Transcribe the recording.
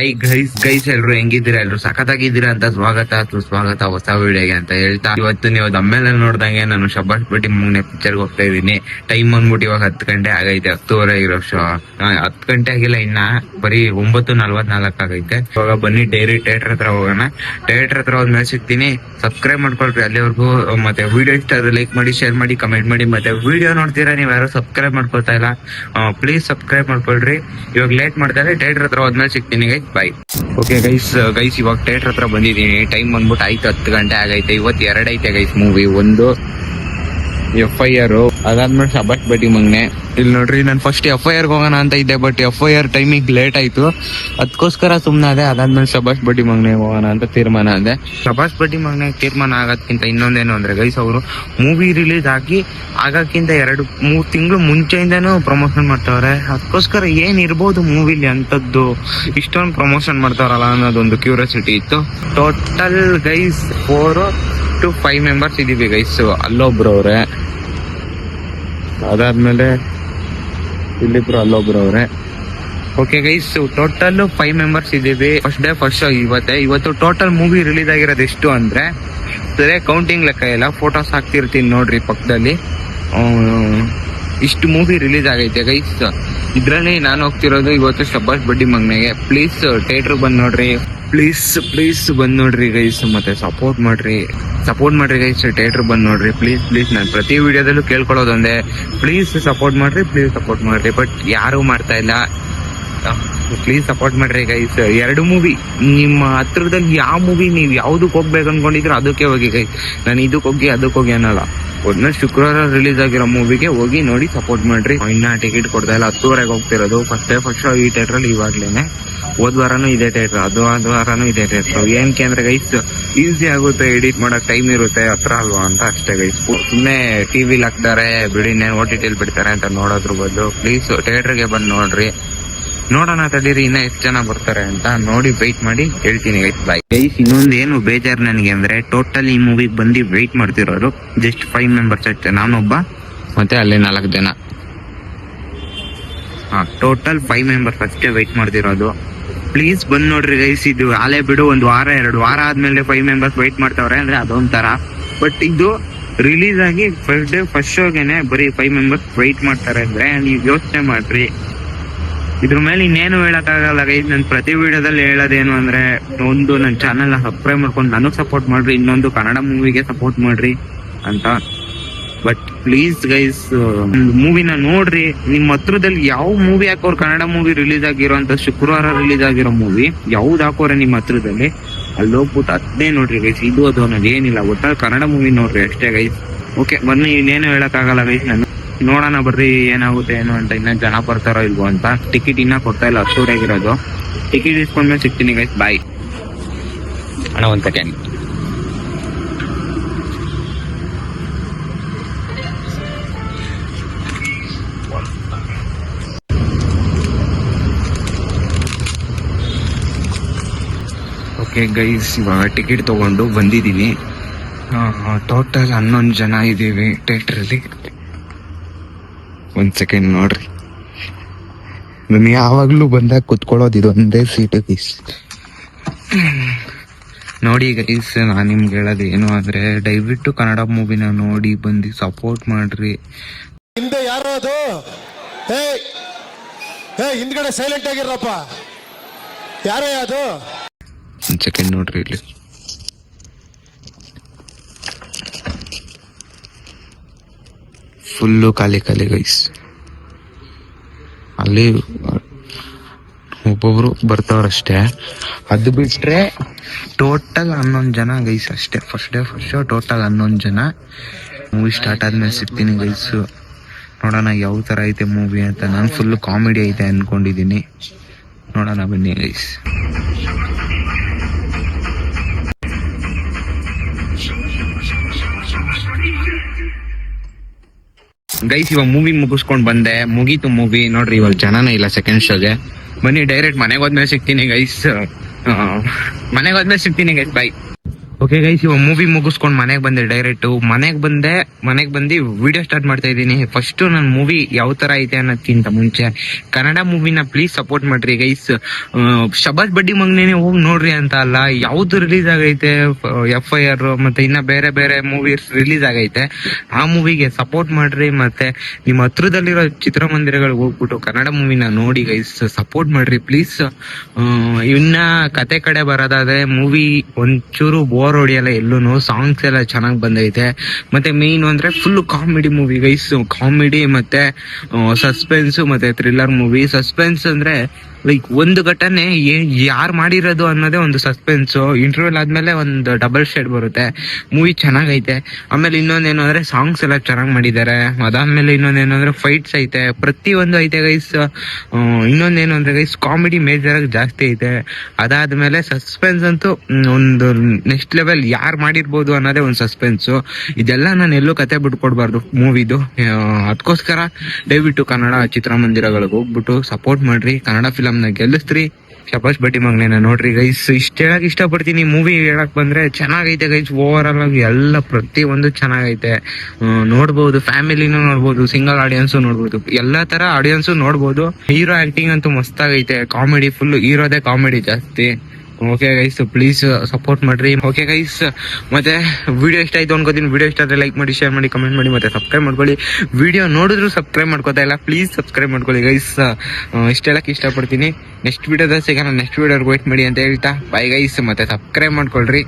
I guys guys ಎಲ್ರು ಹೆಂಗಿದ್ದೀರಾ? ಎಲ್ರು ಸಖತ್ತಾಗಿದ್ದೀರಾ ಅಂತ ಸ್ವಾಗತ ಸುಸ್ವಾಗತ ಹೊಸ ವಿಡಿಯೋಗೆ ಅಂತ ಹೇಳ್ತಾ ಇವತ್ತು ನೀವು ದಮ್ಮೆಲ್ಲ ನೋಡ್ದಂಗೆ ನಾನು ಶಬ್ಬಾಷ್ ಬಿಟ್ಟಿ ಮುಂಗ್ನೆ ಪಿಕ್ಚರ್ಗೆ ಹೋಗ್ತಾ ಇದ್ದೀನಿ. ಟೈಮ್ ಬಂದ್ಬಿಟ್ಟು ಇವಾಗ ಹತ್ತು ಗಂಟೆ ಆಗೈತೆ, ಹತ್ತುವರೆ ಇರೋ ಶೋ ಹತ್ತು ಗಂಟೆ ಆಗಿಲ್ಲ ಇನ್ನ, ಬರೀ ಒಂಬತ್ತು ನಲ್ವತ್ನಾಲ್ಕು ಆಗೈತೆ. ಇವಾಗ ಬನ್ನಿ ಡೈರಿ ಥಿಯೇಟರ್ ಹತ್ರ ಹೋಗೋಣ. ಥಿಯೇಟರ್ ಹತ್ರ ಹೋದ್ಮೇಲೆ ಸಿಗ್ತೀನಿ. ಸಬ್ಸ್ಕ್ರೈಬ್ ಮಾಡ್ಕೊಳ್ರಿ ಅಲ್ಲಿವರೆಗೂ. ಮತ್ತೆ ವಿಡಿಯೋ ಇಷ್ಟ ಆದ್ರೆ ಲೈಕ್ ಮಾಡಿ ಶೇರ್ ಮಾಡಿ ಕಮೆಂಟ್ ಮಾಡಿ. ಮತ್ತೆ ವಿಡಿಯೋ ನೋಡ್ತೀರಾ ನೀವು ಯಾರು ಸಬ್ಸ್ಕ್ರೈಬ್ ಮಾಡ್ಕೊಳ್ತಾ ಇಲ್ಲ ಪ್ಲೀಸ್ ಸಬ್ಸ್ಕ್ರೈಬ್ ಮಾಡ್ಕೊಳ್ರಿ. ಇವಾಗ ಲೇಟ್ ಮಾಡ್ತಾರೆ ಥಿಯೇಟರ್ ಹತ್ರ ಹೋದ್ಮೇಲೆ ಸಿಗ್ತೀನಿ guys bye okay guys guys ಇವಾಗ ಥಿಯೇಟರ್ ಹತ್ರ ಬಂದಿದ್ದೀನಿ. ಟೈಮ್ ಬಂದ್ಬಿಟ್ಟು ಆಯ್ತು, ಹತ್ತು ಗಂಟೆ ಆಗೈತೆ. ಇವತ್ತು ಎರಡೈತೆ ಗೈಸ್ ಮೂವಿ ಒಂದು ಎಫ್ ಐ ಆರ್ ಅದಾದ್ಮೇಲೆ ಸಬಟ್ ಬಡ್ಡಿ ಮಂಗ್ನೆ. ಇಲ್ಲಿ ನೋಡ್ರಿ, ನಾನು ಫಸ್ಟ್ ಎಫ್ ಐ ಆರ್ ಹೋಗೋಣ ಅಂತ ಇದ್ದೆ ಬಟ್ ಎಫ್ ಐ ಆರ್ ಟೈಮಿಗೆ ಲೇಟ್ ಆಯ್ತು. ಅದಕ್ಕೋಸ್ಕರ ಸುಮ್ಮನೆ ಅದೇ, ಅದಾದ್ಮೇಲೆ ಶಬಾಷ್ ಬಡ್ಡಿ ಮಂಗ್ನೆ ಹೋಗೋಣ ಅಂತ ತೀರ್ಮಾನ ಅಂದೆ. ಶಬಾಷ್ ಬಡ್ಡಿ ಮಂಗ್ನೆ ತೀರ್ಮಾನ ಆಗೋದ್ಕಿಂತ ಇನ್ನೊಂದೇನು ಅಂದ್ರೆ, ಗೈಸ್ ಅವರು ಮೂವಿ ರಿಲೀಸ್ ಆಗಿ ಆಗಕ್ಕಿಂತ ಎರಡು, ಮೂರು ತಿಂಗಳು ಮುಂಚೆಯಿಂದನೂ ಪ್ರಮೋಷನ್ ಮಾಡ್ತಾವ್ರೆ. ಅದಕ್ಕೋಸ್ಕರ ಏನ್ ಇರ್ಬೋದು ಮೂವಿಲಿ ಅಂತದ್ದು? ಇಷ್ಟೊಂದು ಪ್ರಮೋಷನ್ ಮಾಡ್ತಾರಲ್ಲ ಅನ್ನೋದೊಂದು ಕ್ಯೂರಿಯಾಸಿಟಿ ಇತ್ತು. Total guys four to five members ಇದೀವಿ ಗೈಸ್ ಅಲ್ಲೊಬ್ರು ಅವ್ರೆ. ಅದಾದ್ಮೇಲೆ ಇಲ್ಲಿಬ್ರು ಅಲ್ಲೊಬ್ರು ಅವ್ರೆ. Okay guys total five members ಇದೀವಿ ಫಸ್ಟ್ ಡೇ ಫಸ್ಟ್ ಶೋ ಇವತ್ತೆ. ಇವತ್ತು ಟೋಟಲ್ ಮೂವಿ ರಿಲೀಸ್ ಆಗಿರೋದು ಎಷ್ಟು ಅಂದ್ರೆ, ಸರಿ ಕೌಂಟಿಂಗ್ ಲೆಕ್ಕ ಇಲ್ಲ ಫೋಟೋಸ್ ಹಾಕ್ತಿರ್ತೀನಿ ನೋಡ್ರಿ ಪಕ್ಕದಲ್ಲಿ. ಇಷ್ಟು ಮೂವಿ ರಿಲೀಸ್ ಆಗೈತೆ ಗೈಸ್ ಇದ್ರಲ್ಲಿ ನಾನು ಹೋಗ್ತಿರೋದು ಇವತ್ತು ಶಬ್ಬಾಸ್ ಬಡ್ಡಿ ಮಗನಿಗೆ. ಪ್ಲೀಸ್ ಥಿಯೇಟರ್ ಬಂದು ನೋಡ್ರಿ. ಪ್ಲೀಸ್ ಪ್ಲೀಸ್ ಬಂದು ನೋಡ್ರಿ ಗೈಸ್ ಮತ್ತೆ ಸಪೋರ್ಟ್ ಮಾಡ್ರಿ. ಸಪೋರ್ಟ್ ಮಾಡ್ರಿ ಗೈಸ್ ಥಿಯೇಟರ್ ಬಂದು ನೋಡ್ರಿ. ಪ್ಲೀಸ್ ಪ್ಲೀಸ್ ನಾನು ಪ್ರತಿ ವಿಡಿಯೋದಲ್ಲೂ ಕೇಳ್ಕೊಳ್ಳೋದೊಂದೇ. ಪ್ಲೀಸ್ ಸಪೋರ್ಟ್ ಮಾಡ್ರಿ ಪ್ಲೀಸ್ ಸಪೋರ್ಟ್ ಮಾಡ್ರಿ. ಬಟ್ ಯಾರು ಮಾಡ್ತಾ ಇಲ್ಲ. ಪ್ಲೀಸ್ ಸಪೋರ್ಟ್ ಮಾಡ್ರಿ ಗೈಸ್ ಎರಡು ಮೂವಿ ನಿಮ್ಮ ಹತ್ರದಲ್ಲಿ ಯಾವ ಮೂವಿ ನೀವು ಯಾವ್ದಕ್ಕೆ ಹೋಗ್ಬೇಕು ಅನ್ಕೊಂಡಿದ್ರು ಅದಕ್ಕೆ ಹೋಗಿ ಗೈಸ್ ನಾನು ಇದಕ್ಕೆ ಹೋಗಿ, ಅದಕ್ಕೆ ಹೋಗಿ ಅನ್ನಲ್ಲ. ಒಂದ್ ಶುಕ್ರವಾರ ರಿಲೀಸ್ ಆಗಿರೋ ಮೂವಿಗೆ ಹೋಗಿ ನೋಡಿ ಸಪೋರ್ಟ್ ಮಾಡ್ರಿ. ಇನ್ನ ಟಿಕೆಟ್ ಕೊಡ್ತಾ ಇಲ್ಲ. ಹತ್ತುವರೆಗೆ ಹೋಗ್ತಿರೋದು. ಫಸ್ಟ್ ಡೇ ಫಸ್ಟ್ ಶೋ ಈ ಥಿಯೇಟರ್ ಅಲ್ಲಿ ಇವಾಗ್ಲೇನೆ. ಹೋದ್ ವಾರನೂ ಇದೇ ಥಿಯೇಟರ್ ಅದು ಅದು ವಾರನೂ ಇದೇ ಥಿಯೇಟರ್ ಏನಕ್ಕೆ ಅಂದ್ರೆ ಗೈಸ್ ಈಸಿ ಆಗುತ್ತೆ ಎಡಿಟ್ ಮಾಡಕ್ ಟೈಮ್ ಇರುತ್ತೆ. ಹತ್ರ ಅಲ್ವಾ ಅಂತ ಅಷ್ಟೇ ಗೈಸ್ ಸುಮ್ಮನೆ ಟಿವಿಲಿ ಹಾಕ್ತಾರೆ. ಬಿಡಿ ಓ ಟಿ ಟಿಲ್ ಬಿಡ್ತಾರೆ ಅಂತ ನೋಡೋದ್ರ ಬದಲು. ಪ್ಲೀಸ್ ಥಿಯೇಟರ್ಗೆ ಬಂದು ನೋಡ್ರಿ. ನೋಡೋಣ ತಡೀರಿ, ಇನ್ನ ಎಷ್ಟು ಜನ ಬರ್ತಾರೆ ಅಂತ ನೋಡಿ ವೆಯ್ಟ್ ಮಾಡಿ ಹೇಳ್ತೀನಿ ಬಾಯ್ ಗೈಸ್ ಇನ್ನೊಂದು ಏನು ಬೇಜಾರು ನನಗೆ ಅಂದ್ರೆ ಟೋಟಲ್ ಈ ಮೂವಿಗೆ ಬಂದು ವೆಯ್ಟ್ ಮಾಡ್ತಿರೋರು ಜಸ್ಟ್ ಫೈವ್ ಮೆಂಬರ್ಸ್ ಅಷ್ಟೇ, ನಾನೊಬ್ಬ ಮತ್ತೆ ಅಲ್ಲಿ ನಾಲ್ಕು ಜನ. ಹಾ ಟೋಟಲ್ ಫೈವ್ ಮೆಂಬರ್ಸ್ ಅಷ್ಟೇ ವೆಯ್ಟ್ ಮಾಡ್ತಿರೋದು. ಪ್ಲೀಸ್ ಬಂದ್ ನೋಡ್ರಿ ಗೈಸ್ ಇದು ಆಲೆ ಬಿಡು, ಒಂದು ವಾರ, ಎರಡು ವಾರ ಆದ್ಮೇಲೆ ಫೈವ್ ಮೆಂಬರ್ಸ್ ವೆಯ್ಟ್ ಮಾಡ್ತಾವ್ರೆ ಅಂದ್ರೆ ಅದೊಂಥರ. ಬಟ್ ಇದು ರಿಲೀಸ್ ಆಗಿ ಫಸ್ಟ್ ಡೇ ಫಸ್ಟ್ ಶೋಗೆನೆ ಬರೀ ಫೈವ್ ಮೆಂಬರ್ಸ್ ವೆಯ್ಟ್ ಮಾಡ್ತಾರೆ ಅಂದ್ರೆ ನೀವು ಯೋಚನೆ ಮಾಡ್ರಿ. ಇದ್ರ ಮೇಲೆ ಇನ್ನೇನು ಹೇಳಕ್ಕಾಗಲ್ಲ ಗೈಸ್ ನನ್ ಪ್ರತಿ ವಿಡಿಯೋದಲ್ಲಿ ಹೇಳೋದೇನು ಅಂದ್ರೆ, ಒಂದು ನನ್ನ ಚಾನೆಲ್ ಸಬ್ಸ್ಕ್ರೈಬ್ ಮಾಡ್ಕೊಂಡು ನನಗ್ ಸಪೋರ್ಟ್ ಮಾಡ್ರಿ, ಇನ್ನೊಂದು ಕನ್ನಡ ಮೂವಿಗೆ ಸಪೋರ್ಟ್ ಮಾಡ್ರಿ ಅಂತ. ಬಟ್ ಪ್ಲೀಸ್ ಗೈಸ್ ಮೂವಿನ ನೋಡ್ರಿ. ನಿಮ್ ಹತ್ರದಲ್ಲಿ ಯಾವ ಮೂವಿ ಹಾಕೋರ್ ಕನ್ನಡ ಮೂವಿ ರಿಲೀಸ್ ಆಗಿರೋ ಅಂತ ಶುಕ್ರವಾರ ರಿಲೀಸ್ ಆಗಿರೋ ಮೂವಿ ಯಾವ್ದು ಹಾಕೋರೆ ನಿಮ್ ಹತ್ರದಲ್ಲಿ? ಅಲ್ಲಿ ಹೋಗ್ಬಿಟ್ಟು ಅದೇ ನೋಡ್ರಿ ಗೈಸ್ ಇದು ಅದು ಅನ್ನೋದು ಏನಿಲ್ಲ ಒಟ್ಟಾರೆ ಕನ್ನಡ ಮೂವಿ ನೋಡ್ರಿ ಅಷ್ಟೇ ಗೈಸ್ ಓಕೆ ಬನ್ನಿ, ಇನ್ನೇನು ಹೇಳಕ್ಕಾಗಲ್ಲ ಗೈಸ್ ನಾನು ನೋಡೋಣ ಬರ್ರಿ ಏನಾಗುತ್ತೆ ಏನು ಅಂತ, ಇನ್ನ ಜನ ಬರ್ತಾರೋ ಇಲ್ವೋ ಅಂತ. ಟಿಕೆಟ್ ಇನ್ನ ಕೊಡ್ತಾ ಇಲ್ಲ ಹತ್ತೂರಾಗಿರೋದು ಟಿಕೆಟ್ ಇಸ್ಕೊಂಡ್ಮೇಲೆ ಸಿಗ್ತೀನಿ ಗೈಸ್ ಬಾಯ್ ಅಣ್ಣ, ಒಂದ್ ಸೆಕೆಂಡ್ ಓಕೆ ಗೈಸ್ ಇವಾಗ ಟಿಕೆಟ್ ತಗೊಂಡು ಬಂದಿದ್ದೀನಿ. ಟೋಟಲ್ ಹನ್ನೊಂದು ಜನ ಇದ್ದೀವಿ ಥಿಯೇಟ್ರಲ್ಲಿ ಒಂದ್ ಸೆಕೆಂಡ್ ನೋಡ್ರಿ. ನಾನು ಯಾವಾಗ್ಲೂ ಬಂದಾಗ ಕುತ್ಕೊಳ್ಳೋದು ಇದೊಂದೇ ಸೀಟ್ ಗೈಸ್ ನೋಡಿ ಗೈಸ್ ನಾನು ನಿಮ್ಗೆ ಹೇಳೋದು ಏನು ಅಂದ್ರೆ ದಯವಿಟ್ಟು ಕನ್ನಡ ಮೂವಿನ ನೋಡಿ ಬಂದು ಸಪೋರ್ಟ್ ಮಾಡ್ರಿ. ಹಿಂದೆ ಯಾರೋ ಅದು? ಹೇ ಹೇ ಹಿಂದ್ಗಡೆ ಸೈಲೆಂಟ್ ಆಗಿರಪ್ಪ ಯಾರೇ ಅದು? ಒಂದ್ ಸೆಕೆಂಡ್ ನೋಡ್ರಿ ಇಲ್ಲಿ. ಫುಲ್ಲು ಖಾಲಿ ಖಾಲಿ ಗೈಸ್ ಅಲ್ಲಿ ಒಬ್ಬೊಬ್ರು ಬರ್ತಾವ್ರಷ್ಟೇ ಅದು ಬಿಟ್ರೆ ಟೋಟಲ್ ಹನ್ನೊಂದು ಜನ ಗೈಸ್ ಅಷ್ಟೇ. First day first show total ಹನ್ನೊಂದು ಜನ. ಮೂವಿ ಸ್ಟಾರ್ಟ್ ಆದ್ಮೇಲೆ ಸಿಗ್ತೀನಿ ಗೈಸ್ ನೋಡೋಣ ಯಾವ ಥರ ಐತೆ ಮೂವಿ ಅಂತ. ನಾನು ಫುಲ್ ಕಾಮಿಡಿ ಐತೆ ಅಂದ್ಕೊಂಡಿದ್ದೀನಿ ನೋಡೋಣ ಬನ್ನಿ ಗೈಸ್ ಗೈಸ್ ಇವಾಗ ಮೂವಿ ಮುಗಿಸ್ಕೊಂಡ್ ಬಂದೆ. ಮುಗೀತು ಮೂವಿ ನೋಡ್ರಿ, ಇವಾಗ ಜನನೇ ಇಲ್ಲ ಸೆಕೆಂಡ್ ಶೋಗೆ ಬನ್ನಿ ಡೈರೆಕ್ಟ್ ಮನೆಗೆ ಹೋದ್ಮೇಲೆ ಸಿಗ್ತೀನಿ ಗೈಸ್ ಮನೆಗೆ ಹೋದ್ಮೇಲೆ ಸಿಗ್ತೀನಿ ಗೈಸ್ ಬೈ ಓಕೆ ಗೈಸ್ ಇವಾಗ ಮೂವಿ ಮುಗಿಸ್ಕೊಂಡು ಮನೆಗೆ ಬಂದೆ ಡೈರೆಕ್ಟ್ ಮನೆಗೆ ಬಂದೆ, ಮನೆಗೆ ಬಂದು ವಿಡಿಯೋ ಸ್ಟಾರ್ಟ್ ಮಾಡ್ತಾ ಇದ್ದೀನಿ. ಫಸ್ಟ್ ನನ್ನ ಮೂವಿ ಯಾವ ತರ ಐತೆ ಅನ್ನೋದಕ್ಕಿಂತ ಮುಂಚೆ. ಕನ್ನಡ ಮೂವಿನ ಪ್ಲೀಸ್ ಸಪೋರ್ಟ್ ಮಾಡ್ರಿ ಗೈಸ್ ಶಬಾಸ್ ಬಡ್ಡಿ ಮಗ್ನೇನೆ ಹೋಗಿ ನೋಡ್ರಿ ಅಂತ ಅಲ್ಲ, ಯಾವ್ದು ರಿಲೀಸ್ ಆಗೈತೆ ಎಫ್ ಐ ಆರ್ ಮತ್ತೆ ಇನ್ನ ಬೇರೆ ಬೇರೆ ಮೂವೀಸ್ ರಿಲೀಸ್ ಆಗೈತೆ. ಆ ಮೂವಿಗೆ ಸಪೋರ್ಟ್ ಮಾಡ್ರಿ, ಮತ್ತೆ ನಿಮ್ಮ ಹತ್ರದಲ್ಲಿರೋ ಚಿತ್ರಮಂದಿರಗಳಿಗೆ ಹೋಗ್ಬಿಟ್ಟು ಕನ್ನಡ ಮೂವಿನ ನೋಡಿ ಗೈಸ್ ಸಪೋರ್ಟ್ ಮಾಡ್ರಿ ಪ್ಲೀಸ್ ಇನ್ನ ಕತೆ ಕಡೆ ಬರೋದಾದ್ರೆ ಮೂವಿ ಒಂಚೂರು ಬೋರ್ ಹೊಡಿಯಲ್ಲ ಎಲ್ಲೂ ಸಾಂಗ್ಸ್ ಎಲ್ಲ ಚೆನ್ನಾಗಿ ಬಂದೈತೆ. ಮತ್ತೆ ಮೇನ್ ಅಂದ್ರೆ full comedy movie guys comedy ಮತ್ತೆ ಸಸ್ಪೆನ್ಸ್ ಮತ್ತೆ ಥ್ರಿಲ್ಲರ್ ಮೂವಿ ಸಸ್ಪೆನ್ಸ್ ಅಂದ್ರೆ ಲೈಕ್ ಒಂದು ಘಟನೆ ಯಾರು ಮಾಡಿರೋದು ಅನ್ನೋದೇ ಒಂದು ಸಸ್ಪೆನ್ಸ್ ಇಂಟರ್ವ್ಯೂಲ್ ಆದ್ಮೇಲೆ ಒಂದು ಡಬಲ್ ಶೇಡ್ ಬರುತ್ತೆ. ಮೂವಿ ಚೆನ್ನಾಗೈತೆ. ಆಮೇಲೆ ಇನ್ನೊಂದೇನು ಅಂದ್ರೆ ಸಾಂಗ್ಸ್ ಎಲ್ಲ ಚೆನ್ನಾಗಿ ಮಾಡಿದ್ದಾರೆ. ಅದಾದ್ಮೇಲೆ ಇನ್ನೊಂದೇನು ಅಂದ್ರೆ ಫೈಟ್ಸ್ ಐತೆ. ಪ್ರತಿಯೊಂದು ಐತೆ ಗೈಸ್ ಇನ್ನೊಂದೇನು ಅಂದ್ರೆ ಗೈಸ್ ಕಾಮಿಡಿ ಮೇಜರ್ ಆಗಿ ಜಾಸ್ತಿ ಐತೆ. ಅದಾದ್ಮೇಲೆ ಸಸ್ಪೆನ್ಸ್ ಅಂತೂ ಒಂದು ನೆಕ್ಸ್ಟ್ ಲೆವೆಲ್ ಯಾರು ಮಾಡಿರ್ಬೋದು ಅನ್ನೋದೇ ಒಂದು ಸಸ್ಪೆನ್ಸ್ ಇದೆಲ್ಲ ನಾನು ಎಲ್ಲೂ ಕತೆ ಬಿಟ್ಕೊಡ್ಬಾರ್ದು ಮೂವಿದು. ಅದಕ್ಕೋಸ್ಕರ ದಯವಿಟ್ಟು ಕನ್ನಡ ಚಿತ್ರಮಂದಿರಗಳಿಗೆ ಹೋಗ್ಬಿಟ್ಟು ಸಪೋರ್ಟ್ ಮಾಡ್ರಿ. ಕನ್ನಡ ಫಿಲಮ್ ನ ಗೆಲ್ಲಿಸ್ತ್ರಿ ಶಬಾಷ್ ಬಡ್ಡಿ ಮಗನೇನ ನೋಡ್ರಿ ಗೈಸ್ ಇಷ್ಟ ಹೇಳಕ್ ಇಷ್ಟಪಡ್ತೀನಿ ಮೂವಿ ಹೇಳಕ್ ಬಂದ್ರೆ ಚೆನ್ನಾಗೈತೆ ಗೈಸ್ ಓವರ್ ಆಲ್ ಆಗಿ ಎಲ್ಲ ಪ್ರತಿ ಒಂದು ಚೆನ್ನಾಗೈತೆ ನೋಡ್ಬೋದು ಫ್ಯಾಮಿಲಿನೂ ನೋಡ್ಬೋದು ಸಿಂಗಲ್ ಆಡಿಯನ್ಸ್ ನೋಡ್ಬೋದು, ಎಲ್ಲಾ ತರ ಆಡಿಯನ್ಸ್ ನೋಡ್ಬೋದು. ಹೀರೋ ಆಕ್ಟಿಂಗ್ ಅಂತೂ ಮಸ್ತಾಗೈತೆ ಕಾಮಿಡಿ ಫುಲ್ ಹೀರೋದೇ ಕಾಮಿಡಿ ಜಾಸ್ತಿ. ಓಕೆ ಗೈಸ್ ಪ್ಲೀಸ್ ಸಪೋರ್ಟ್ ಮಾಡ್ರಿ. ಓಕೆ ಗೈಸ್ ಮತ್ತೆ ವಿಡಿಯೋ ಇಷ್ಟ ಆಯ್ತು ಅನ್ಕೋತೀನಿ. ವಿಡಿಯೋ ಇಷ್ಟ ಆದ್ರೆ ಲೈಕ್ ಮಾಡಿ ಶೇರ್ ಮಾಡಿ ಕಮೆಂಟ್ ಮಾಡಿ, ಮತ್ತೆ ಸಬ್ಸ್ಕ್ರೈಬ್ ಮಾಡ್ಕೊಳ್ಳಿ. ವಿಡಿಯೋ ನೋಡಿದ್ರು ಸಬ್ಸ್ಕ್ರೈಬ್ ಮಾಡ್ಕೋತಾ ಇಲ್ಲ. ಪ್ಲೀಸ್ ಸಬ್ಸ್ಕ್ರೈಬ್ ಮಾಡ್ಕೊಳ್ಳಿ ಗೈಸ್ ಇಷ್ಟ ಹೇಳಕ್ ಇಷ್ಟಪಡ್ತೀನಿ. ನೆಕ್ಸ್ಟ್ ವಿಡಿಯೋದ ಸಿಗೋಣ. ನೆಕ್ಸ್ಟ್ ವಿಡಿಯೋ ವೇಟ್ ಮಾಡಿ ಅಂತ ಹೇಳ್ತಾ. ಬೈ ಗೈಸ್ ಮತ್ತೆ ಸಬ್ಸ್ಕ್ರೈಬ್ ಮಾಡ್ಕೊಳ್ರಿ.